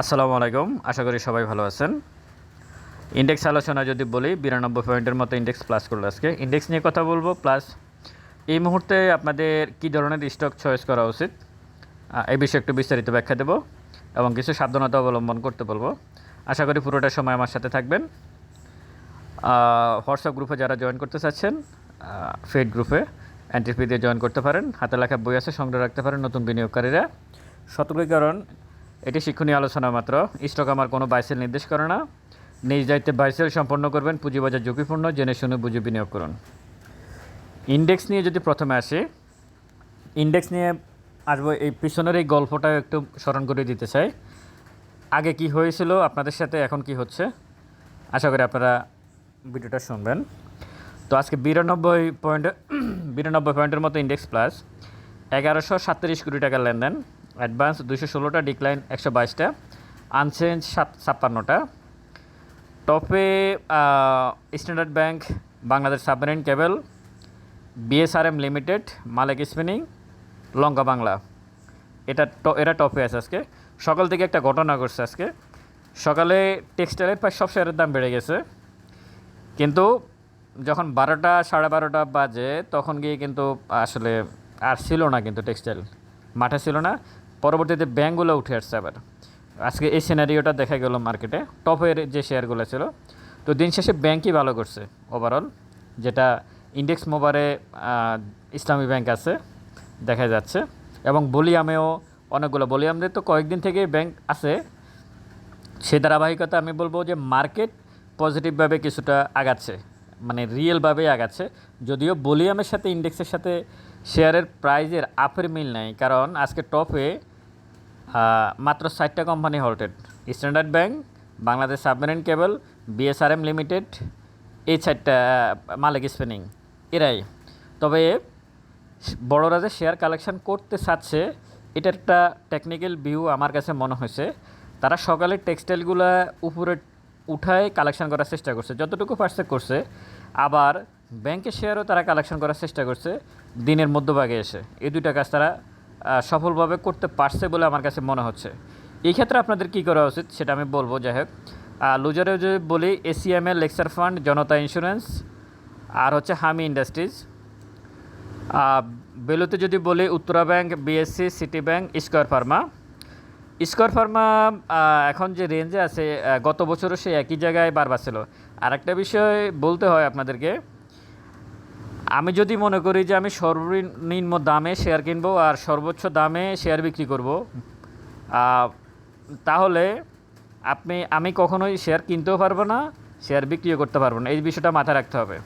আসসালামু আলাইকুম। আশা করি সবাই ভালো আছেন। ইন্ডেক্স আলোচনা যদি বলি, বিরানব্বই পয়েন্টের মতো ইন্ডেক্স প্লাস করল আজকে। ইন্ডেক্স নিয়ে কথা বলব প্লাস এই মুহূর্তে আপনাদের কী ধরনের স্টক চয়েস করা উচিত এই বিষয়ে একটু বিস্তারিত ব্যাখ্যা দেবো এবং কিছু সাবধানতা অবলম্বন করতে বলব। আশা করি পুরোটা সময় আমার সাথে থাকবেন। হোয়াটসঅ্যাপ গ্রুপে যারা জয়েন করতে চাচ্ছেন ফেড গ্রুপে এন্ট্রি দিয়ে জয়েন করতে পারেন। হাতে লেখা বই আছে, সংগ্রহ রাখতে পারেন নতুন বিনিয়োগকারীরা। সতর্কীকরণ এটি শিক্ষণীয় আলোচনা মাত্র। স্টক আমার কোনো বাইসেল নির্দেশ করে না। নিজ দায়িত্বে বাইসেল সম্পন্ন করবেন, পুঁজিবাজার ঝুঁকিপূর্ণ, জেনে শুনে বুঝে বিনিয়োগ করুন। ইন্ডেক্স নিয়ে যদি প্রথমে আসি, ইন্ডেক্স নিয়ে আসব, এই পিছনের এই গল্পটা একটু স্মরণ করে দিতে চাই। আগে কি হয়েছিল, আপনাদের সাথে এখন কি হচ্ছে, আশা করি আপনারা ভিডিওটা শুনবেন। তো আজকে বিরানব্বই পয়েন্ট, বিরানব্বই পয়েন্টের মতো ইন্ডেক্স প্লাস, এগারোশো সাতত্রিশ কোটি টাকার লেনদেন। অ্যাডভান্স দুশো ষোলোটা, ডিক্লাইন একশো বাইশটা, আনচেঞ্জ সাত, ছাপ্পান্নটা। টপে standard bank, Bangladesh submarine cable, BSRM limited, Malek spinning, Lanka Bangla. এটা এরা টপে আছে আজকে। সকাল থেকে একটা ঘটনা ঘটছে আজকে। সকালে টেক্সটাইলের প্রায় সব শেয়ারের দাম বেড়ে গেছে। কিন্তু যখন বারোটা, সাড়ে বারোটা বাজে, তখন গিয়ে কিন্তু আসলে আর ছিল না কিন্তু টেক্সটাইল। মাঠে ছিল না। পরবর্তীতে ব্যাঙ্কগুলো উঠে আসছে আবার। আজকে এই সিনারিওটা দেখা গেল মার্কেটে টপের যে শেয়ারগুলো ছিল, তো দিন শেষে ব্যাঙ্কই ভালো করছে ওভারঅল যেটা ইন্ডেক্স মোবারে ইসলামী ব্যাংক আছে, দেখা যাচ্ছে। এবং বলিয়ামেও অনেকগুলো। বলিয়ামদের তো কয়েকদিন থেকে ব্যাংক আছে। সে ধারাবাহিকতা আমি বলব যে মার্কেট পজিটিভভাবে কিছুটা আগাচ্ছে। মানে রিয়েলভাবে আগাচ্ছে। যদিও বলিয়ামের সাথে ইন্ডেক্সের সাথে শেয়ারের প্রাইজের আপের মিল নাই। কারণ আজকে টপে মাত্র ষাটটা company halted standard bank Bangladesh submarine cable BSRM limited এই চারটা মালিক স্পেনিং এরাই। তবে বড়রা যে শেয়ার কালেকশন করতে চাচ্ছে এটা একটা টেকনিক্যাল ভিউ আমার কাছে মনে হয়েছে। তারা সকালে টেক্সটাইলগুলো উপরে উঠায় কালেকশন করার চেষ্টা করছে। যতটুকু পারছে করছে। আবার ব্যাংকের শেয়ারও তারা কালেকশন করার চেষ্টা করছে। দিনের মধ্যভাগে এসে। এই দুইটা কাজ তারা সফলভাবে করতে পারছে বলে আমার কাছে মনে হচ্ছে। এই ক্ষেত্রে আপনাদের কী করা উচিত সেটা আমি বলব, যাই হোক। লুজারে যদি বলি এসিএমএল লেক্সার ফান্ড, জনতা ইন্স্যুরেন্স আর হচ্ছে হামি ইন্ডাস্ট্রিজ বেলুতে যদি বলি, Uttara bank BSC city bank square pharma square pharma এখন যে রেঞ্জে আছে গত বছরও সে একই জায়গায় বারবার ছিল। আর একটা বিষয় বলতে হয় আপনাদেরকে আমি যদি মনে করি যে আমি সর্বনিম্ন দামে শেয়ার কিনবো আর সর্বোচ্চ দামে শেয়ার বিক্রি করব তাহলে আপনি, আমি কখনোই শেয়ার কিনতেও পারব না শেয়ার বিক্রিও করতে পারব না। এই বিষয়টা মাথায় রাখতে হবে।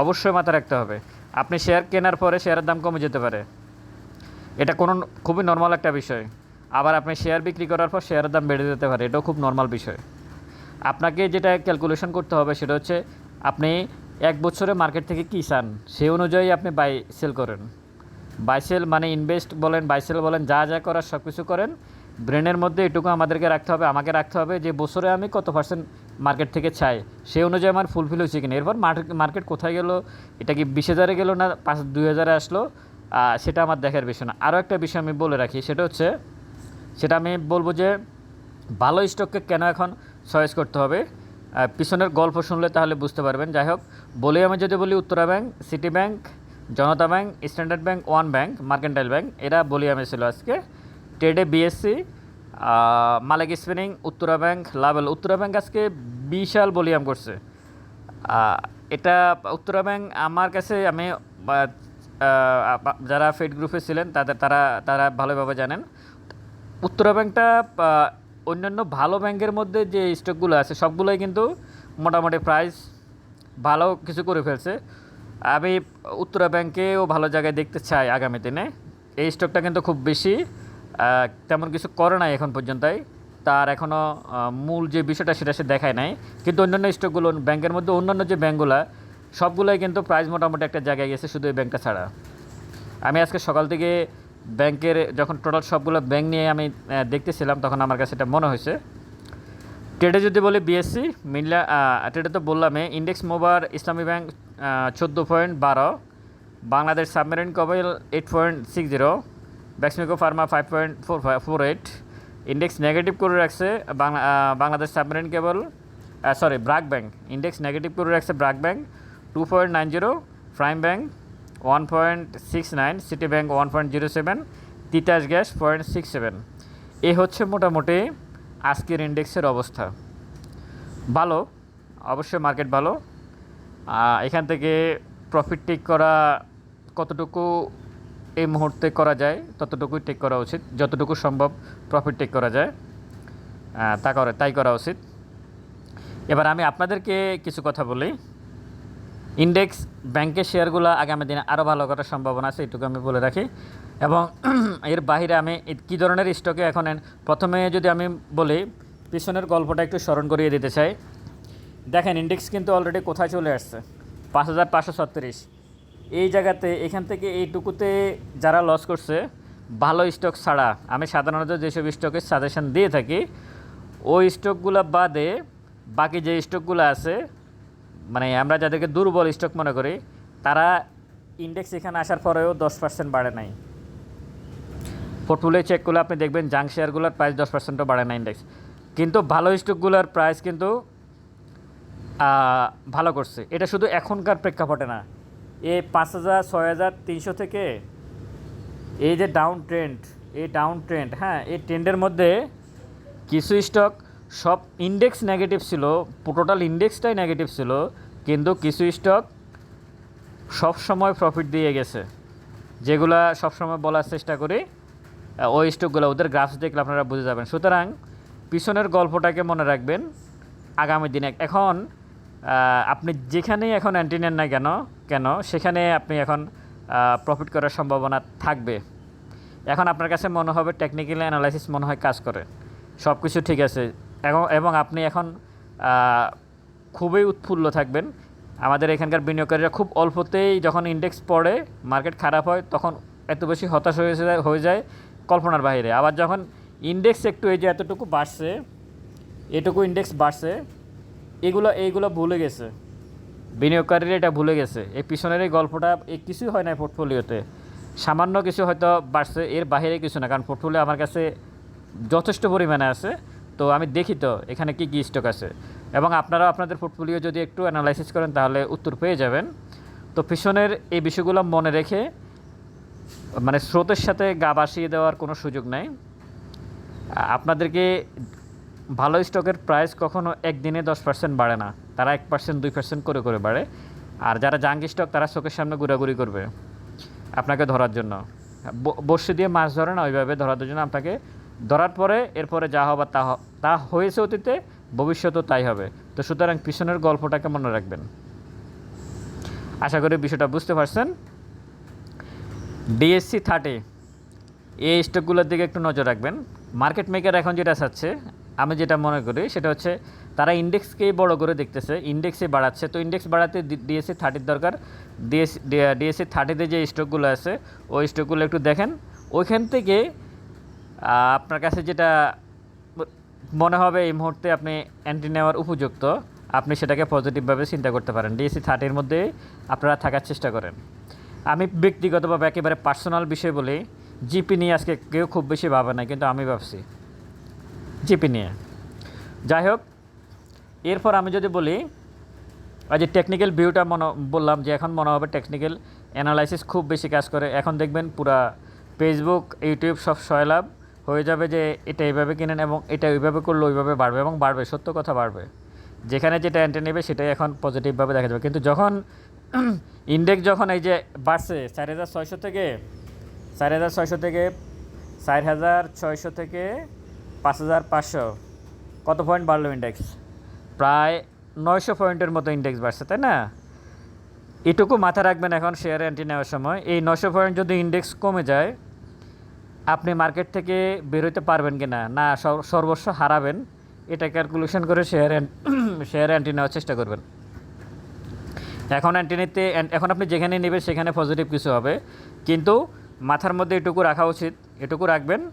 অবশ্যই মাথায় রাখতে হবে। আপনি শেয়ার কেনার পরে শেয়ারের দাম কমে যেতে পারে। এটা কোনো খুবই নর্মাল একটা বিষয়। আবার আপনি শেয়ার বিক্রি করার পর শেয়ারের দাম বেড়ে যেতে পারে। এটাও খুব নর্মাল বিষয়। আপনাকে যেটা ক্যালকুলেশন করতে হবে সেটা হচ্ছে আপনি এক বছরে মার্কেট থেকে কী চান সেই অনুযায়ী আপনি বাই সেল করেন। বাই সেল মানে ইনভেস্ট বলেন বাই সেল বলেন, যা যা করার সব কিছু করেন। ব্রেনের মধ্যে এটুকু আমাদেরকে রাখতে হবে, আমাকে রাখতে হবে যে বছরে আমি কত পার্সেন্ট মার্কেট থেকে চাই সেই অনুযায়ী আমার ফুলফিল হয়েছে কিনা। এরপর মার্কেট কোথায় গেল, এটা কি বিশ হাজারে গেলো না পাঁচ, দুই হাজারে আসলো? সেটা আমার দেখার বিষয় না। আরও একটা বিষয় আমি বলে রাখি, সেটা হচ্ছে, সেটা আমি বলব যে ভালো স্টককে কেন এখন চয়েস করতে হবে? পিছনের গল্প শুনলে তাহলে বুঝতে পারবেন। যাই হোক, বলি আমি যদি বলি Uttara bank, city bank, Janata bank, standard bank, one bank, mercantile bank, এরা বলি আমি ছিল আজকে। ট্রেডে BSC Malek spinning, Uttara bank, level. Uttara bank আজকে বিশাল বলিয়াম করছে। এটা উত্তরা ব্যাংক আমার কাছে আমি যারা ফেড গ্রুপে ছিলেন তাদের, তারা তারা ভালোভাবে জানেন। উত্তরা ব্যাংকটা অন্যান্য ভালো ব্যাংকের মধ্যে যে স্টকগুলো আছে, সবগুলোই কিন্তু মোটামুটি প্রাইস ভালো কিছু করে ফেলছে। আমি উত্তরা ব্যাংকেও ভালো জায়গায় দেখতে চাই আগামী দিনে। এই স্টকটা কিন্তু খুব বেশি তেমন কিছু করে নাই এখন পর্যন্তই। তার এখনও মূল যে বিষয়টা সেটা সে দেখায় নাই। কিন্তু অন্যান্য স্টকগুলো ব্যাংকের মধ্যে অন্যান্য যে ব্যাংকগুলো, সবগুলোই কিন্তু প্রাইস মোটামুটি একটা জায়গায় গেছে শুধু এই ব্যাংকটা ছাড়া। আমি আজকে সকাল থেকে ব্যাংকের যখন টোটাল সবগুলো ব্যাংক নিয়ে আমি দেখতেছিলাম, তখন আমার কাছে এটা মনে হয়েছে। ট্রেডে যদি বলি বিএসসি মিনলা ট্রেডে তো বললামই ইন্ডেক্স মোবার ইসলামী ব্যাংক চোদ্দ পয়েন্ট বারো Bangladesh submarine cable eight point six zero Beximco pharma five point four four eight index negative করে রাখছে, Bangla Bangladesh submarine cable sorry BRAC bank index negative করে রাখছে BRAC bank two point nine zero prime bank one point six nine city bank one point zero seven Titas gas point six seven এ হচ্ছে মোটামুটি আজকের ইন্ডেক্সের অবস্থা। ভালো, অবশ্যই market ভালো। এখান থেকে প্রফিট টেক করা কতটুকু এই মুহূর্তে করা যায়, ততটুকুই টেক করা উচিত। যতটুকু সম্ভব প্রফিট টেক করা যায়। তা করে, তাই করা উচিত। এবার আমি আপনাদেরকে কিছু কথা বলি। ইন্ডেক্স ব্যাংকের শেয়ারগুলো আগামী দিনে আরও ভালো করার সম্ভাবনা আছে, এটুকু আমি বলে রাখি। এবং এর বাইরে আমি কী ধরনের স্টকে এখন প্রথমে যদি আমি বলি, পিছনের গল্পটা একটু স্মরণ করিয়ে দিতে চাই। দেখেন ইন্ডেক্স কিন্তু অলরেডি কোথায় চলে আসছে? পাঁচ হাজার পাঁচশো ছত্রিশ। এই জায়গাতে, এখান থেকে এইটুকুতে যারা লস করছে, ভালো স্টক ছাড়া, আমি সাধারণত যেসব স্টকের সাজেশন দিয়ে থাকি, ওই স্টকগুলো বাদে বাকি যে স্টকগুলো আছে মানে আমরা যাদেরকে দুর্বল স্টক মনে করি, তারা ইন্ডেক্স এখানে আসার পরেও দশ পার্সেন্ট বাড়ে নাই। পোর্টফোলিও চেক করলে আপনি দেখবেন জাঙ্ক শেয়ারগুলোর প্রাইস দশ পার্সেন্টও বাড়ে না ইন্ডেক্স কিন্তু ভালো স্টকগুলোর প্রাইস কিন্তু ভালো করছে। এটা শুধু এখনকার প্রেক্ষাপটে না। এই পাঁচ হাজার, ছয় হাজার, তিনশো থেকে এই যে ডাউন ট্রেন্ড এই ডাউন ট্রেন্ড হ্যাঁ এই ট্রেন্ডের মধ্যে কিছু স্টক সব ইন্ডেক্স নেগেটিভ ছিল টোটাল ইন্ডেক্সটাই নেগেটিভ ছিল, কিন্তু কিছু স্টক সব সময় প্রফিট দিয়ে গেছে। যেগুলা সবসময় বলার চেষ্টা করি ওই স্টকগুলো ওদের গ্রাফস দেখলে আপনারা বুঝে যাবেন। সুতরাং, পিছনের গল্পটাকে মনে রাখবেন, আগামী দিনে। এখন আপনি যেখানেই এখন অ্যান্টি নেন না কেন কেন, সেখানে আপনি এখন প্রফিট করার সম্ভাবনা থাকবে। এখন আপনার কাছে মনে হবে টেকনিক্যাল অ্যানালাইসিস মনে হয় কাজ করে। সব কিছু ঠিক আছে। এবং এবং আপনি এখন খুবই উৎফুল্ল থাকবেন। আমাদের এখানকার বিনিয়োগকারীরা খুব অল্পতেই যখন ইন্ডেক্স পড়ে মার্কেট খারাপ হয়, তখন এত বেশি হতাশ হয়ে যায় হয়ে যায় কল্পনার বাইরে আবার যখন ইন্ডেক্স একটু এই যে এতটুকু বাড়ছে, এটুকু ইন্ডেক্স বাড়ছে, এগুলো এইগুলো ভুলে গেছে। বিনিয়োগকারীরা এটা ভুলে গেছে। এই পিছনের এই গল্পটা, এই কিছুই হয় না পোর্টফোলিওতে সামান্য কিছু হয়তো বাড়ছে, এর বাইরে কিছু না, কারণ পোর্টফোলিও আমার কাছে যথেষ্ট পরিমাণে আছে। তো আমি দেখি তো এখানে কি, কী স্টক আছে। এবং আপনারাও আপনাদের পোর্টফোলিও যদি একটু অ্যানালাইসিস করেন তাহলে উত্তর পেয়ে যাবেন। তো পিছনের এই বিষয়গুলো মনে রেখে মানে স্রোতের সাথে গা বাসিয়ে দেওয়ার কোনো সুযোগ নাই। আপনাদেরকে ভালো স্টকের প্রাইস কখনো একদিনে দশ পার্সেন্ট বাড়ে না। তারা এক পার্সেন্ট দুই পার্সেন্ট করে করে বাড়ে। আর যারা জাঙ্ক স্টক তারা চোখের সামনে ঘোরাঘুরি করবে। আপনাকে ধরার জন্য। ব- বড়শি দিয়ে মাছ ধরে না, ওইভাবে ধরার জন্য আপনাকে ধরার পরে, এরপরে যা হবার তা তা হয়েছে অতীতে, ভবিষ্যতেও তাই হবে। তো সুতরাং পিছনের গল্পটাকে মনে রাখবেন? আশা করি বিষয়টা বুঝতে পারছেন। ডিএসসি থার্টি এই স্টকগুলোর দিকে একটু নজর রাখবেন। মার্কেট মেকার এখন যেটা চাচ্ছে, আমি যেটা মনে করি, সেটা হচ্ছে তারা ইন্ডেক্সকেই বড় করে দেখতেছে ইন্ডেক্সে বাড়াচ্ছে। তো ইন্ডেক্স বাড়াতে ডিএসসি থার্টির দরকার। ডিএসসি ডিএসসি থার্টিতে যে স্টকগুলো আছে, ওই স্টকগুলো একটু দেখেন। ওইখান থেকে আপনার কাছে যেটা মনে হবে এই মুহূর্তে আপনি অ্যান্টি নেওয়ার উপযুক্ত, আপনি সেটাকে পজিটিভভাবে চিন্তা করতে পারেন। ডিএসসি থার্টির মধ্যে আপনারা থাকার চেষ্টা করেন। আমি ব্যক্তিগতভাবে একেবারে পার্সোনাল বিষয় বলি জিপি নিয়ে আজকে কেউ খুব বেশি ভাবে না কিন্তু আমি ভাবছি জিপি নিয়ে। যাই হোক, এরপর আমি যদি বলি ওই যে টেকনিক্যাল ভিউটা মনে, বললাম যে এখন মনে হবে টেকনিক্যাল অ্যানালাইসিস খুব বেশি কাজ করে। এখন দেখবেন পুরা ফেসবুক ইউটিউব সব সয়লাভ হয়ে যাবে যে এটা এইভাবে কিনেন এবং এটা ওইভাবে করলে ওইভাবে বাড়বে এবং বাড়বে, সত্য কথা বাড়বে। যেখানে যেটা এন্টে নেবে সেটাই এখন পজিটিভভাবে দেখা যাবে। কিন্তু যখন ইন্ডেক্স যখন এই যে বাড়ছে, চার হাজার ছয়শো থেকে, চার হাজার ছয়শো থেকে, চার হাজার ছয়শো থেকে পাঁচ হাজার পাঁচশো, কত পয়েন্ট বাড়লো ইন্ডেক্স প্রায় নয়শো পয়েন্টের মতো ইন্ডেক্স বাড়ছে, তাই না? এটুকু মাথায় রাখবেন এখন শেয়ার অ্যান্টি নেওয়ার সময়। এই নশো পয়েন্ট যদি ইন্ডেক্স কমে যায় আপনি মার্কেট থেকে বেরোতে পারবেন কি না না সর- সর্বস্ব হারাবেন। এটা ক্যালকুলেশন করে শেয়ার শেয়ার অ্যান্টি নেওয়ার চেষ্টা করবেন। এখন অ্যান্টি নিতে এখন আপনি যেখানে নেবেন সেখানে পজিটিভ কিছু হবে। কিন্তু মাথার মধ্যে এটুকু রাখা উচিত, এটুকু রাখবেন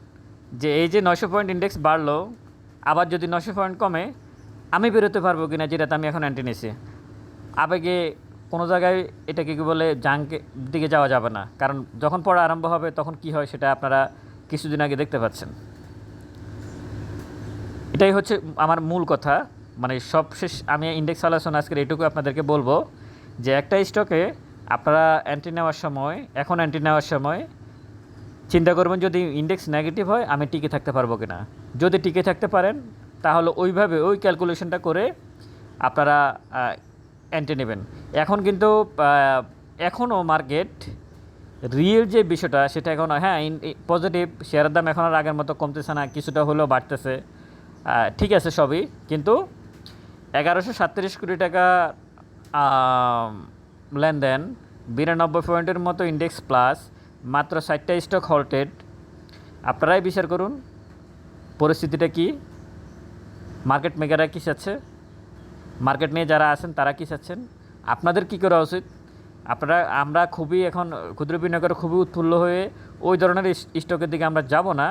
যে এই যে নশো পয়েন্ট ইন্ডেক্স বাড়লো, আবার যদি নশো পয়েন্ট কমে, আমি বেরোতে পারব কিনা, যেটাতে আমি এখন অ্যান্টি নিছি আবেগে কোনো জায়গায় এটাকে কি বলে জাঙ্কে দিকে যাওয়া যাবে না। কারণ যখন পড়া আরম্ভ হবে তখন কি হয় সেটা আপনারা কিছুদিন আগে দেখতে পাচ্ছেন। এটাই হচ্ছে আমার মূল কথা। মানে সবশেষ আমি ইন্ডেক্স আলোচনা আজকের এটুকু আপনাদেরকে বলব যে একটা স্টকে আপনারা এন্ট্রি নেওয়ার সময়, এখন এন্ট্রি নেওয়ার সময় চিন্তা করবেন যদি ইন্ডেক্স নেগেটিভ হয় আমি টিকে থাকতে পারব কি না যদি টিকে থাকতে পারেন তাহলে ওইভাবে ওই ক্যালকুলেশনটা করে আপনারা এন্ট্রি নেবেন। এখন কিন্তু এখনও মার্কেট রিয়েল যে বিষয়টা, সেটা এখন হ্যাঁ পজিটিভ শেয়ারের দাম এখন আর আগের মতো কমতেছে না, কিছুটা হলেও বাড়তেছে। ঠিক আছে সবই, কিন্তু এগারোশো সাতত্রিশ কোটি টাকা লেনদেন, বিরানব্বই পয়েন্টের মতো ইন্ডেক্স প্লাস মাত্র ষাটটা স্টক হল্টেড আপনারাই বিচার করুন, পরিস্থিতিটা কি? মার্কেট মেকাররা কী চাচ্ছে? মার্কেট নিয়ে যারা আছেন, তারা কী চাচ্ছেন? আপনাদের কী করা উচিত? আপনারা, আমরা খুবই এখন ক্ষুদ্র বিনিয়োগের খুবই উৎফুল্ল হয়ে ওই ধরনের স্টকের দিকে আমরা যাব না।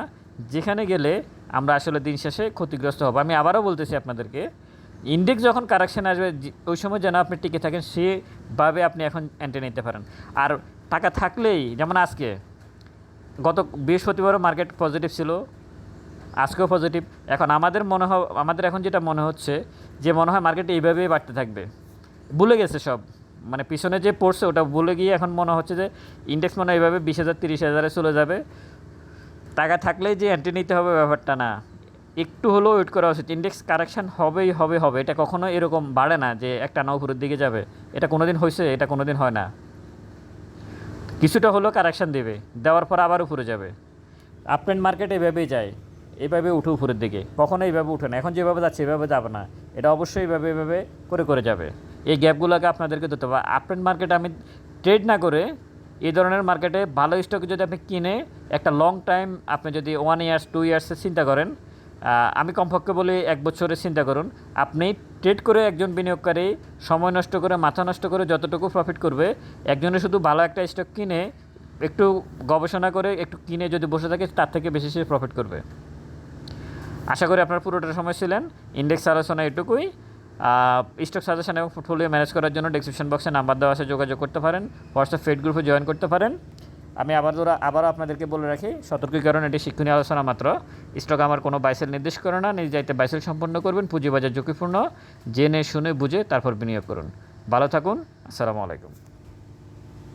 যেখানে গেলে আমরা আসলে দিন শেষে ক্ষতিগ্রস্ত হব। আমি আবারও বলতেছি আপনাদেরকে, ইন্ডেক্স যখন কারেকশন আসবে ওই সময় যেন আপনি টিকে থাকেন, সেভাবে আপনি এখন এন্ট্রি নিতে পারেন। আর টাকা থাকলেই, যেমন আজকে, গত বৃহস্পতিবারও মার্কেট পজিটিভ ছিল, আজকেও পজিটিভ এখন আমাদের মনে হয় আমাদের এখন যেটা মনে হচ্ছে যে মনে হয় মার্কেট এইভাবেই বাড়তে থাকবে। ভুলে গেছে সব। মানে পিছনে যে পড়ছে ওটা ভুলে গিয়ে এখন মনে হচ্ছে যে ইন্ডেক্স মনে হয় এইভাবে বিশ হাজার, তিরিশ হাজারে চলে যাবে। টাকা থাকলেই যে এন্ট্রি নিতে হবে ব্যাপারটা না। একটু হলেও ওয়েট করা উচিত। ইন্ডেক্স কারেকশন হবেই, হবে হবে। এটা কখনো এরকম বাড়ে না যে একটা না উপরের দিকে যাবে। এটা কোনোদিন হয়েছে, এটা কোনোদিন হয় না। কিছুটা হলেও কারেকশান দেবে। দেওয়ার পর আবার উপরে যাবে। আপ মার্কেট এভাবেই যায়। এইভাবে উঠে উপরের দিকে। কখনো এইভাবে উঠে না। এখন যেভাবে যাচ্ছে, এভাবে যাবে না। এটা অবশ্যই এইভাবে এভাবে করে করে যাবে। এই গ্যাপগুলোকে আপনাদেরকে ধরতে হবে। আপ মার্কেটে আমি ট্রেড না করে এই ধরনের মার্কেটে ভালো স্টক যদি আপনি কিনে একটা লং টাইম আপনি যদি ওয়ান ইয়ার্স টু ইয়ার্সের চিন্তা করেন আমি কমপক্ষে বলি এক বছরের চিন্তা করুন। আপনি ট্রেড করে একজন বিনিয়োগকারী সময় নষ্ট করে, মাথা নষ্ট করে যতটুকু প্রফিট করবে, একজনে শুধু ভালো একটা স্টক কিনে একটু গবেষণা করে একটু কিনে যদি বসে থাকে, তার থেকে বেশি সে প্রফিট করবে। আশা করি আপনার পুরোটা সময় ছিলেন। ইন্ডেক্স আলোচনা এটুকুই। স্টক সাজেশন এবং পোর্টফোলিও ম্যানেজ করার জন্য ডিসক্রিপশন বক্সে নাম্বার দেওয়া আছে, যোগাযোগ করতে পারেন। হোয়াটসঅ্যাপ ফেড গ্রুপে জয়েন করতে পারেন। আমি আবার ধরা আবারও আপনাদেরকে বলে রাখি, সতর্কীকরণ এটি শিক্ষণীয় আলোচনা মাত্র। স্টক আমার কোনো বাইসেল নির্দেশ করে না, নিজ দায়িত্বে বাইসেল সম্পন্ন করবেন, পুঁজিবাজার ঝুঁকিপূর্ণ। জেনে, শুনে, বুঝে তারপর বিনিয়োগ করুন। ভালো থাকুন, আসসালামু আলাইকুম।